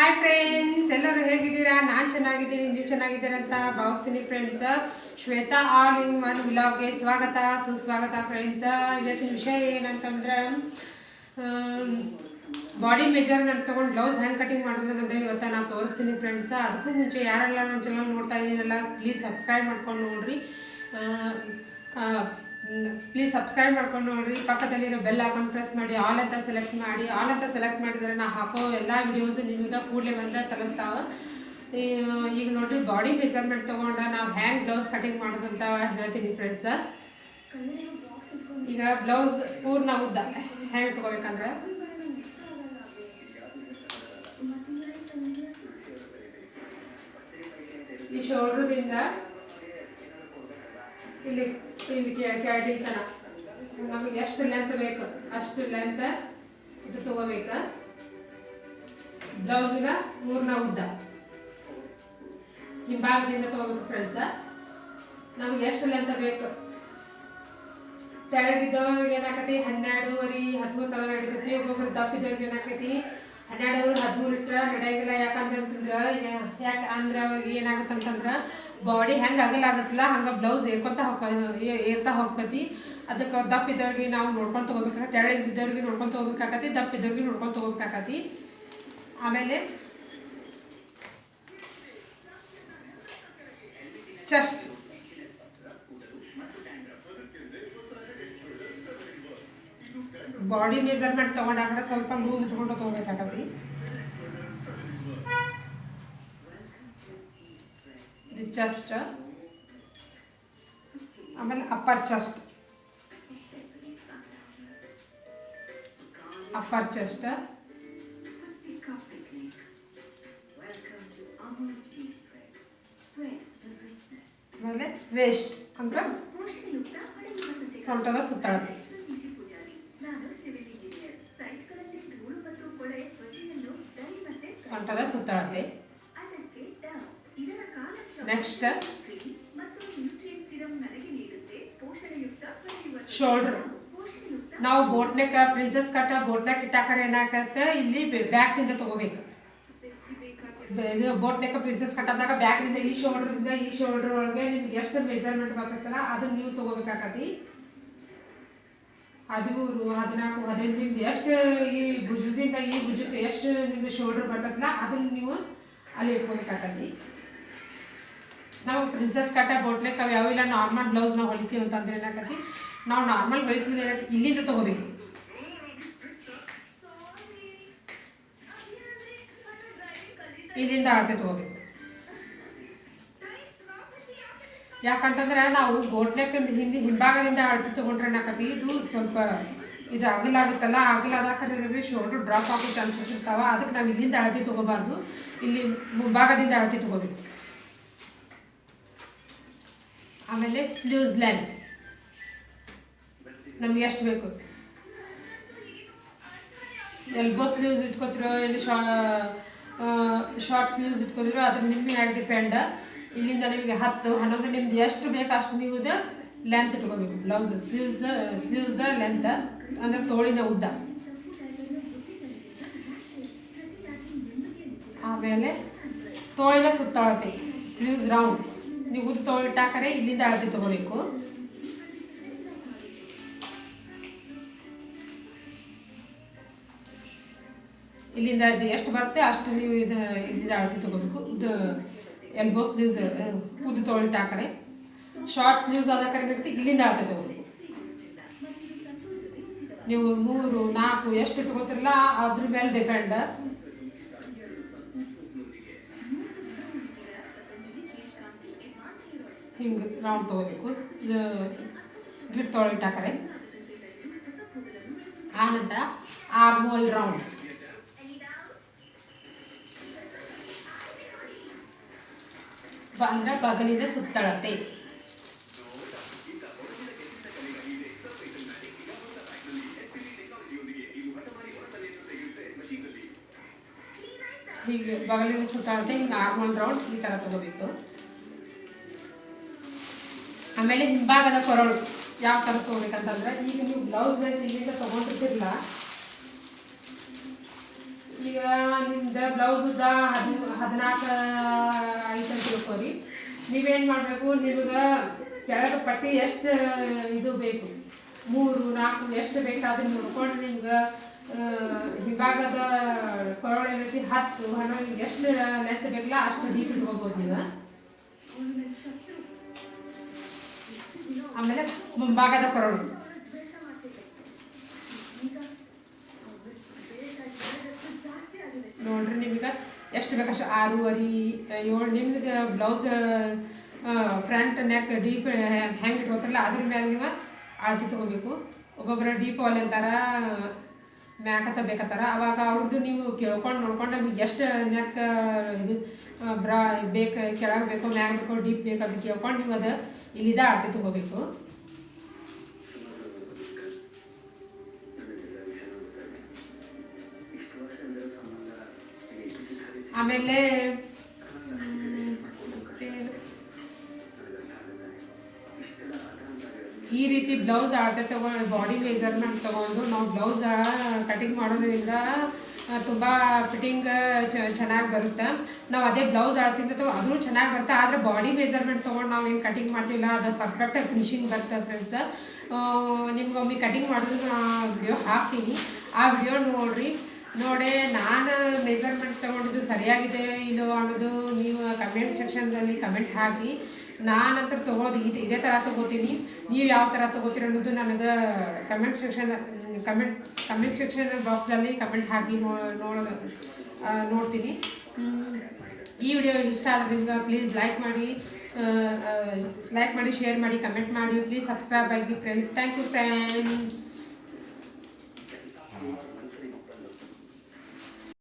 Hi friends ಎಲ್ಲರೂ ಹೇಗಿದ್ದೀರಾ? ನಾನು ಚೆನ್ನಾಗಿದ್ದೀನಿ, ನೀವು ಚೆನ್ನಾಗಿದ್ದೀರಾ ಅಂತ ಭಾವಿಸ್ತೀನಿ friends Shweta all in one ವಿಲಾಗ್ಗೆ ಸ್ವಾಗತ, ಸುಸ್ವಾಗತ ಫ್ರೆಂಡ್ಸ್ ಇವತ್ತಿನ ವಿಷಯ ಏನಂತಂದ್ರೆ ಬಾಡಿ ಮೆಜರ್ಮೆಂಟ್ ತೊಗೊಂಡು ಬ್ಲೌಸ್ ಹ್ಯಾಂಗ್ ಕಟಿಂಗ್ ಮಾಡೋದು ಅಂತ ಇವತ್ತು ನಾನು ತೋರಿಸ್ತೀನಿ ಫ್ರೆಂಡ್ಸ್ ಅದಕ್ಕೂ ಮುಂಚೆ ಯಾರೆಲ್ಲ ನನ್ನ ಚಾನಲ್ ನೋಡ್ತಾ ಇದ್ದೀರಲ್ಲ ಪ್ಲೀಸ್ ಸಬ್ಸ್ಕ್ರೈಬ್ ಮಾಡ್ಕೊಂಡು ನೋಡ್ರಿ. ಪ್ಲೀಸ್ ಸಬ್ಸ್ಕ್ರೈಬ್ ಮಾಡ್ಕೊಂಡು ನೋಡ್ರಿ ಪಕ್ಕದಲ್ಲಿರೋ ಬೆಲ್ ಹಾಕೊಂಡು ಪ್ರೆಸ್ ಮಾಡಿ ಆಲ್ ಅಂತ ಸೆಲೆಕ್ಟ್ ಮಾಡಿ. ಆಲ್ ಅಂತ ಸೆಲೆಕ್ಟ್ ಮಾಡಿದರೆ ನಾ ಹಾಕೋ ಎಲ್ಲ ವಿಡಿಯೋಸು ನಿಮಗೆ ಕೂಡಲೇ ಬಂದರೆ ತಲುಪ್ತಾವ. ಈಗ ನೋಡ್ರಿ ಬಾಡಿ ಮೆಸರ್ಮೆಂಟ್ ತೊಗೊಂಡು ನಾವು ಹ್ಯಾಂಗ್ ಬ್ಲೌಸ್ ಕಟಿಂಗ್ ಮಾಡೋದಂತ ಹೇಳ್ತೀನಿ ಫ್ರೆಂಡ್ಸ್ ಈಗ ಬ್ಲೌಸ್ ಪೂರ್ಣ ಉದ್ದ. ಹ್ಯಾಂಗ್ ತೊಗೋಬೇಕಂದ್ರೆ. ಈ ಶೋಲ್ಡ್ರದಿಂದ ಇಲ್ಲಿ ಇಲ್ಲಿ ಕೆಳಗಿನ ತನ ನಮಗೆ ಎಷ್ಟು ಲೆಂತ್ ಬೇಕು? ಅಷ್ಟು ಲೆಂತ್ ಇದು ತಗೋಬೇಕು? ಬ್ಲೌಸಿನ ಮೂರ್ನ ಉದ್ದ. ಹಿಂಭಾಗದಿಂದ ತಗೋಬೇಕು ಫ್ರೆಂಡ್ಸ ನಮಗೆ ಎಷ್ಟು ಲೆಂತ್ ಬೇಕು? ತೆಳಗಿದ್ದವ್ರಿಗೆ ಏನಾಕತಿ? ಹನ್ನೆರಡೂವರೆ, ಹದಿಮೂರು ತನ ಆಗಿರ್ತೈತಿ ಒಬ್ಬೊಬ್ರು ದಪ್ಪಿದವ್ರಿಗೆ ಏನಾಕತಿ? ಹನ್ನೆರಡು ಹದಿಮೂರು ಇಷ್ಟ ನಡೆಯಂಗಿಲ್ಲ ಯಾಕಂತಂದ್ರೆ ಯಾಕೆ ಅಂದ್ರೆ ಅವಾಗ ಏನಾಗುತ್ತೆ ಅಂತಂದ್ರೆ ಬಾಡಿ ಹೆಂಗೆ ಅಗಲಾಗತ್ತಲ್ಲ ಹಂಗೆ ಬ್ಲೌಸ್ ಏರ್ಕೊತ ಹೋಗ ಏರ್ತಾ ಹೋಗ್ತತಿ. ಅದಕ್ಕೆ ದಪ್ಪ ಇದ್ದವ್ರಿಗೆ ನಾವು ನೋಡ್ಕೊಂಡು ತೊಗೋಬೇಕಾಗತ್ತೆ ತೆಳಗೆ ಇದ್ದವ್ರಿಗೆ ನೋಡ್ಕೊಂಡು ತೊಗೋಬೇಕಾಗತ್ತೆ ದಪ್ಪ ಇದ್ದವ್ರಿಗೆ ನೋಡ್ಕೊಂಡು ತೊಗೋಬೇಕಾಗತ್ತೆ ಆಮೇಲೆ ಚೆಸ್ಟ್ ಬಾಡಿ ಮೆಜರ್ಮೆಂಟ್ ತೊಗೊಂಡಾಗ ಸ್ವಲ್ಪ ಲೂಸ್ ಇಟ್ಕೊಂಡು ತೊಗೋಬೇಕಾಗತ್ತಿ. ಇದು ಚೆಸ್ಟ್ ಆಮೇಲೆ ಅಪ್ಪರ್ ಚೆಸ್ಟ್ ಅಪ್ಪರ್ ಚೆಸ್ಟ್ ಆಮೇಲೆ ವೇಸ್ಟ್ ಅಂತ ಸೊಂಟದ ಸುತ್ತಾಳತೆ ಸೊಂಟದ ಸುತ್ತಳತೆ. ನೆಕ್ಸ್ಟ್ ಶೋಲ್ಡರ್ ನಾವು boat neck princess cut boat neck ಇಟ್ಟಾಕರೆ ಏನಾಗತ್ತೆ? ಇಲ್ಲಿ ಬ್ಯಾಕ್ನಿಂದ ತಗೋಬೇಕು. ಇದು ಬೋಟ್ನೆಕ್ ಪ್ರಿನ್ಸಸ್ ಕಟ್ಟದಾಗ ಬ್ಯಾಕ್ನಿಂದ ಈ ಶೋಲ್ಡ್ರಿಂದ ಈ ಶೋಲ್ಡರ್ ಒಳಗೆ ನಿಮ್ಗೆ ಎಷ್ಟು ಮೆಜರ್ಮೆಂಟ್ ಬರ್ತೈತಲ್ಲ, ಅದನ್ನ ನೀವು ತಗೋಬೇಕಾಗತಿ. ಹದಿಮೂರು, ಹದಿನಾಲ್ಕು, ಹದಿನೈದು ನಿಮ್ದು ಎಷ್ಟು ಈ ಭುಜದಿಂದ ಈ ಭುಜಕ್ಕೆ ಎಷ್ಟು ನಿಮ್ಗೆ ಶೋಲ್ಡರ್ ಬರ್ತದಲ್ಲ ಅದನ್ನ ನೀವು ಅಲ್ಲಿ ಇಟ್ಕೋಬೇಕಾಗತಿ ನಾವು ಪ್ರಿನ್ಸಸ್ ಕಟ್ಟ ಬೋಟ್ಲೆಕ್ ಅವು ಯಾವಿಲ್ಲ ನಾರ್ಮಲ್ ಬ್ಲೌಸ್ ನಾವು ಹೊಲಿತೀವಿ ಅಂತಂದ್ರೆ ಏನಾಗತ್ತೆ ನಾವು ನಾರ್ಮಲ್ ಹೊಲಿತೀವಿ ಏನಾಗತಿ ಇಲ್ಲಿಂದ ತಗೋಬೇಕು. ಇಲ್ಲಿಂದ ಅಳತೆ ತಗೋಬೇಕು. ಯಾಕಂತಂದ್ರೆ ನಾವು ಗೋಡ್ನೆಕ್ ಹಿಂದಿ ಹಿಂಭಾಗದಿಂದ ಅಳತೆ ತಗೊಂಡ್ರೆ ಇದು ಸ್ವಲ್ಪ ಇದು ಅಗಲಾಗುತ್ತಲ್ಲ ಅಗಲಾದಾಕರಿಗೆ ಶೋಲ್ಡರ್ ಡ್ರಾಪ್ ಆಗೋ ಚಾನ್ಸಸ್ ಅದಕ್ಕೆ ನಾವು ಇಲ್ಲಿಂದ ಅಳತೆ ತಗೋಬಾರ್ದು. ಇಲ್ಲಿ ಮುಂಭಾಗದಿಂದ ಅಳತೆ ತಗೋಬೇಕು. ಆಮೇಲೆ ಸ್ಲೀವ್ಸ್ ಲೆಂತ್ ನಮ್ಗೆ ಎಷ್ಟು ಬೇಕು? ಎಲ್ಬೋ ಸ್ಲೀವ್ಸ್ ಇಟ್ಕೋತಿರೋ, ಇಲ್ಲಿ ಶಾರ್ಟ್ ಸ್ಲೀವ್ಸ್ ಇಟ್ಕೋತಿರೋ, ಅದ್ರ ನಿಮ್ಮ ಹ್ಯಾಂಡ್ ಡಿಪೆಂಡ್ ಇಲ್ಲಿಂದ ನಿಮಗೆ ಹತ್ತು, ಹನ್ನೊಂದು, ನಿಮ್ದು ಎಷ್ಟು ಬೇಕು ಅಷ್ಟು ನೀವು ಲೆಂತ್ ಇಟ್ಕೋಬೇಕು. ಬ್ಲೌಸ್ ಸ್ಲೀವ್ಸ್ದ ಸ್ಲೀವ್ಸ್ದ ಲೆಂತ್ ಅಂದರೆ ತೋಳಿನ ಉದ್ದ. ಆಮೇಲೆ ತೋಳಿನ ಸುತ್ತಾಳತೆ ಸ್ಲೀವ್ಸ್ ರೌಂಡ್ ನೀವು ಉದ್ದ ತೋಳಿಟ್ಟಾಕರೆ ಇಲ್ಲಿಂದ ಅಳತೆ ತಗೋಬೇಕು. ಇಲ್ಲಿಂದ ಎಷ್ಟು ಬರುತ್ತೆ ಅಷ್ಟು ನೀವು ಇದು ಇಲ್ಲಿಂದ ಅಳತೆ ತಗೋಬೇಕು. ಇದು ಎಲ್ಬೋ ಸ್ಲೀವ್ಸ್ ಉದ್ದ ತೋಳಿಟ್ಟಾಕರೆ ಶಾರ್ಟ್ ಸ್ಲೀವ್ಸ್ ಆದ ಕರೆ ಇಲ್ಲಿಂದ ಆಗ್ತದೆ ಅವರು ನೀವು ಮೂರು, ನಾಲ್ಕು, ಎಷ್ಟು ಇಟ್ಕೋತಿರಲ್ಲ, ಅದ್ರ ಮೇಲೆ ಡಿಫೆಂಡ್ ಹಿಂಗೆ ರೌಂಡ್ ತೊಗೋಬೇಕು. ಇದು ತೊಳಿಟ್ ಹಾಕರೆ ಆನಂತರ ಆರ್ಮೋಲ್ ರೌಂಡ್. ಅಂದ್ರೆ ಬಗಲಿನ ಸುತ್ತಳತೆ ಹೀಗೆ ಬಗಲಿನ ಸುತ್ತಳತೆ ಹಿಂಗೆ ಆರ್ಮೋನ್ ರೌಂಡ್ ಈ ಥರ ತಗೋಬೇಕು. ಆಮೇಲೆ ಹಿಂಭಾಗದ ಕೊರಳು ಯಾವ ಥರ ತೊಗೋಬೇಕಂತಂದ್ರೆ, ಈಗ ನೀವು ಬ್ಲೌಸ್ ಇಲ್ಲಿಂದ ತೊಗೊಂಡಿರ್ತಿರಲ್ಲ ಈಗ ನಿಮ್ದು ಬ್ಲೌಸ್ ಉದ್ದ ಹದಿ ಹದಿನಾಲ್ಕು ಅಂತ ತಿಳ್ಕೊರಿ ನೀವೇನು ಮಾಡಬೇಕು? ನಿಮ್ಗೆ ಕೆಳಗೆ ಪಟ್ಟಿ ಎಷ್ಟು ಇದು ಬೇಕು? ಮೂರು, ನಾಲ್ಕು, ಎಷ್ಟು ಬೇಕಾದ್ರೆ ನೋಡ್ಕೊಂಡು ನಿಮ್ಗೆ ಹಿಂಭಾಗದ ಕೊರಳೆ ರೀತಿ ಹತ್ತು, ಹಣ ನಿಮ್ಗೆ ಎಷ್ಟು ನೆತ್ತ ಬೇಕಲ್ಲ ಅಷ್ಟು ಡೀಪ್ ಇಟ್ಕೋಬೋದು ನೀವು. ಆಮೇಲೆ ಮುಂಭಾಗದ ಕೊರಳು. ನೋಡ್ರಿ ನಿಮ್ಗೆ. ಎಷ್ಟು ಬೇಕಷ್ಟು ಆರೂವರೆ ಏಳು ನಿಮ್ದು ಬ್ಲೌಸ್ ಫ್ರಂಟ್ ನೆಕ್ ಡೀಪ್ ಹ್ಯಾಂಗ್ ಇಟ್ಕೋತಾರಲ್ಲ ಅದ್ರ ಮ್ಯಾಗ ನೀವು ಅಳತಿ ತೊಗೋಬೇಕು. ಒಬ್ಬೊಬ್ಬರು ಡೀಪ್ ವಾಲ್ ಅಂತಾರ ಮ್ಯಾಕತ್ತ ಬೇಕತ್ತಾರ. ಅವಾಗ ಅವ್ರದ್ದು ನೀವು ಕೇಳ್ಕೊಂಡು ನೋಡ್ಕೊಂಡು ನಿಮ್ಗೆ ಎಷ್ಟು ನೆಕ್ ಇದು ಬ್ರಾ ಬೇಕು, ಕೆಳಗೆ ಬೇಕು ಮ್ಯಾಗ ಬೇಕು ಡೀಪ್ ಬೇಕು ಅದು ಕೇಳ್ಕೊಂಡು ನೀವು ಅದು ಇಲ್ಲಿದ ಅಳತಿ ತೊಗೋಬೇಕು. ಆಮೇಲೆ ಈ ರೀತಿ ಬ್ಲೌಸ್ ಅಳತೆ ತಗೊಂಡು ಬಾಡಿ ಮೆಜರ್ಮೆಂಟ್ ತಗೊಂಡು ನಾವು ಬ್ಲೌಸ್ ಕಟಿಂಗ್ ಮಾಡೋದ್ರಿಂದ ತುಂಬ ಫಿಟ್ಟಿಂಗ್ ಚೆನ್ನಾಗಿ ಬರುತ್ತೆ. ನಾವು ಅದೇ ಬ್ಲೌಸ್ ತಗೋ ಅದೂ ಚೆನ್ನಾಗಿ ಬರುತ್ತೆ. ಆದರೆ ಬಾಡಿ ಮೆಜರ್ಮೆಂಟ್ ತೊಗೊಂಡು ನಾವು ಏನು ಕಟಿಂಗ್ ಮಾಡ್ತಿಲ್ಲ. ಅದು ಪರ್ಫೆಕ್ಟಾಗಿ ಫಿನಿಶಿಂಗ್ ಬರುತ್ತೆ ಫ್ರೆಂಡ್ಸ್ ನಿಮ್ಗೆ ಒಮ್ಮೆ ಕಟಿಂಗ್ ಮಾಡೋದು ವಿಡಿಯೋ ಹಾಕ್ತೀನಿ. ಆ ವಿಡಿಯೋ ನೋಡಿರಿ. ನೋಡಿ, ನಾನು ಮೆಜರ್ಮೆಂಟ್ ತೊಗೊಂಡಿದ್ದು ಸರಿಯಾಗಿದೆ ಇಲ್ಲೋ ಅನ್ನೋದು ನೀವು ಕಮೆಂಟ್ ಸೆಕ್ಷನ್ದಲ್ಲಿ ಕಮೆಂಟ್ ಹಾಕಿ, ನಾನಂತರ ತೊಗೊಳೋದು ಇದು ಇದೇ ಥರ ತೊಗೋತೀನಿ, ನೀವು ಯಾವ ಥರ ತೊಗೋತೀರ ಅನ್ನೋದು ನನಗೆ comment section comment comment section ಬಾಕ್ಸಲ್ಲಿ ಕಮೆಂಟ್ ಹಾಕಿ ನೋಡೋದು ನೋಡ್ತೀನಿ. ಈ ವಿಡಿಯೋ ಇಷ್ಟ ಆದರೆ ನಿಮ್ಗೆ ಪ್ಲೀಸ್ ಲೈಕ್ ಮಾಡಿ ಲೈಕ್ ಮಾಡಿ ಶೇರ್ ಮಾಡಿ ಕಮೆಂಟ್ ಮಾಡಿ ಪ್ಲೀಸ್ ಸಬ್ಸ್ಕ್ರೈಬ್ ಆಗಿ ಫ್ರೆಂಡ್ಸ್ ಥ್ಯಾಂಕ್ ಯು ಫ್ರೆಂಡ್ಸ್